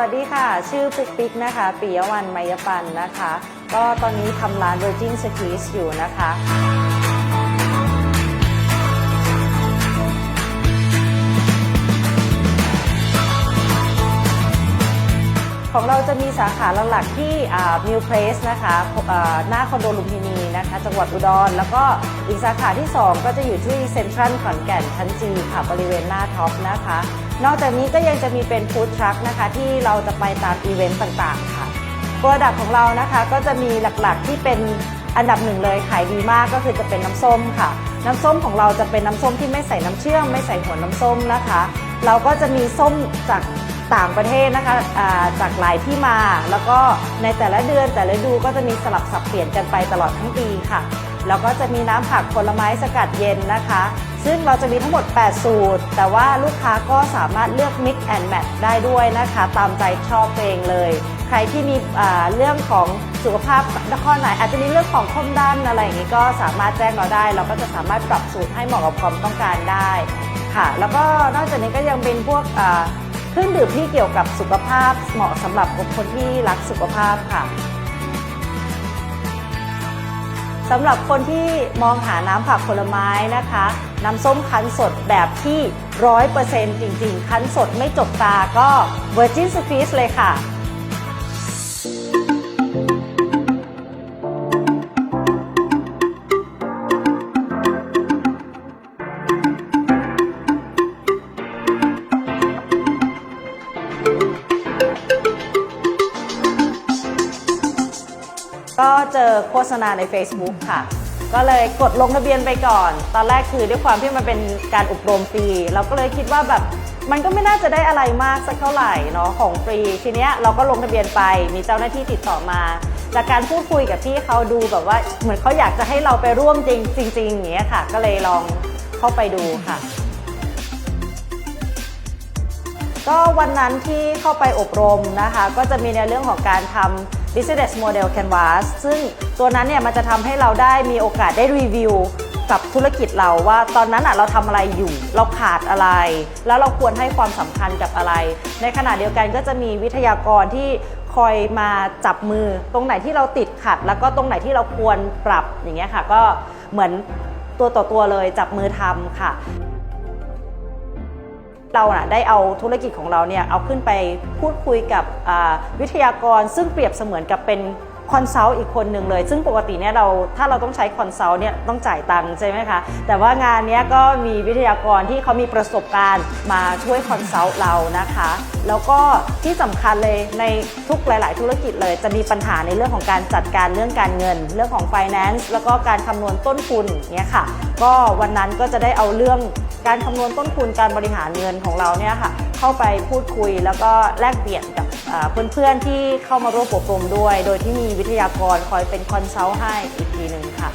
วัสดีค่ะ ชื่อปุ๊กปิ๊กนะคะปิยวันไมยปันนะคะ ก็ตอนนี้ทำร้าน Virgin s k i s อยู่นะคะ เราจะมีสาขาหลักๆที่มิวเพลสนะคะหน้าคอนโดลุมพินีนะคะจังหวัดอุดร แล้วก็อีกสาขาที่ 2 ก็จะอยู่ที่เซ็นทรัลขอนแก่นชั้นจีค่ะบริเวณหน้าท็อปนะคะ นอกจากนี้ก็ยังจะมีเป็นฟู้ดทรัคนะคะที่เราจะไปตามอีเวนต์ต่างๆค่ะโปรดักของเรานะคะก็จะมีหลักๆที่เป็นอันดับหนึ่งเลยขายดีมากก็คือจะเป็นน้ำส้มค่ะ น้ำส้มของเราจะเป็นน้ำส้มที่ไม่ใส่น้ำเชื่อม ไม่ใส่หัวน้ำส้มนะคะ เราก็จะมีส้มจาก ต่างประเทศนะคะจากหลายที่มา แล้วก็ในแต่ละเดือนแต่ละดูก็จะมีสลับสับเปลี่ยนกันไปตลอดทั้งปีค่ะ แล้วก็จะมีน้ำผักผลไม้สกัดเย็นนะคะ ซึ่งเราจะมีทั้งหมด 8 สูตร แต่ว่าลูกค้าก็สามารถเลือก mix and match ได้ด้วยนะคะ ตามใจชอบเองเลย ใครที่มีเรื่องของสุขภาพข้อไหนอาจจะมีเรื่องของคมดันอะไรอย่างนี้ก็สามารถแจ้งเราได้ เราก็จะสามารถปรับสูตรให้เหมาะกับความต้องการได้ค่ะ แล้วก็นอกจากนี้ก็ยังเป็นพวก เครื่องดื่มที่เกี่ยวกับสุขภาพเหมาะสำหรับคนที่รักสุขภาพค่ะสำหรับคนที่มองหาน้ำผักผลไม้นะคะ น้ำส้มคั้นสดแบบที่ร้อยเปอร์เซ็นต์จริง ๆ คั้นสดไม่จกตาก็ Virgin Squeeze เลยค่ะ ก็เจอโฆษณาใน Facebook ค่ะ ก็เลยกดลงทะเบียนไปก่อน ตอนแรกคือด้วยความที่มันเป็นการอบรมฟรี เราก็เลยคิดว่าแบบมันก็ไม่น่าจะได้อะไรมากสักเท่าไหร่เนาะของฟรี ทีเนี้ยเราก็ลงทะเบียนไปมีเจ้าหน้าที่ติดต่อมา จากการพูดคุยกับพี่เขาดูแบบว่าเหมือนเขาอยากจะให้เราไปร่วมจริงจริงๆอย่างเงี้ยค่ะ ก็เลยลองเข้าไปดูค่ะ ก็วันนั้นที่เข้าไปอบรมนะคะ ก็จะมีในเรื่องของการทำ business model canvas ซึ่งตัวนั้นเนี่ยมันจะทำให้เราได้มีโอกาสได้รีวิวกับธุรกิจเราว่าตอนนั้นอะเราทำอะไรอยู่ เราขาดอะไร แล้วเราควรให้ความสำคัญกับอะไร ในขณะเดียวกันก็จะมีวิทยากรที่คอยมาจับมือ ตรงไหนที่เราติดขัด แล้วก็ตรงไหนที่เราควรปรับอย่างเงี้ยค่ะ ก็เหมือนตัวต่อตัวเลยจับมือทำค่ะ เรานะได้เอาธุรกิจของเราเนี่ยเอาขึ้นไปพูดคุยกับวิทยากร ซึ่งเปรียบเสมือนกับเป็นคอนซัลท์อีกคนหนึ่งเลย ซึ่งปกติเนี่ยเราถ้าเราต้องใช้คอนซัลท์เนี่ยต้องจ่ายตังค์ใช่ไหมคะ แต่ว่างานนี้ก็มีวิทยากรที่เขามีประสบการณ์มาช่วยคอนซัลท์เรานะคะ แล้วก็ที่สำคัญเลยในทุกหลาย ๆ ธุรกิจเลยจะมีปัญหาในเรื่องของการจัดการเรื่องการเงิน เรื่องของ finance แล้วก็การคำนวณต้นทุนเนี่ยค่ะก็วันนั้นก็จะได้เอาเรื่องการคำนวณต้นทุนการบริหารเงินของเราเนี่ยค่ะเข้าไปพูดคุยแล้วก็แลกเปลี่ยนกับเพื่อนๆที่เข้ามาร่วมอบรมด้วย โดยที่มีวิทยากรคอยเป็นคอนซัลท์ให้อีกทีหนึ่งค่ะ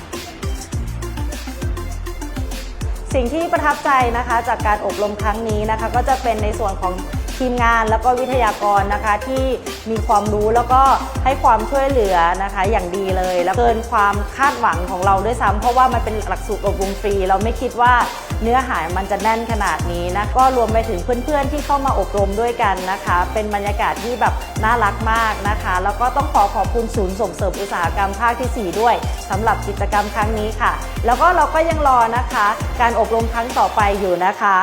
สิ่งที่ประทับใจนะคะจากการอบรมครั้งนี้นะคะ ก็จะเป็นในส่วนของ ทีมงานแล้วก็วิทยากรนะคะที่มีความรู้แล้วก็ให้ความช่วยเหลือนะคะอย่างดีเลย แล้วเกินความคาดหวังของเราด้วยซ้ำเพราะว่ามันเป็นหลักสูตรอบรมฟรี เราไม่คิดว่าเนื้อหามันจะแน่นขนาดนี้นะก็รวมไปถึงเพื่อนๆที่เข้ามาอบรมด้วยกันนะคะ เป็นบรรยากาศที่แบบน่ารักมากนะคะ แล้วก็ต้องขอขอบคุณศูนย์ส่งเสริมอุตสาหกรรมภาคทีสี่4 ด้วยสำหรับกิจกรรมครั้งนี้ค่ะ แล้วก็เราก็ยังรอนะคะ การอบรมครั้งต่อไปอยู่นะคะ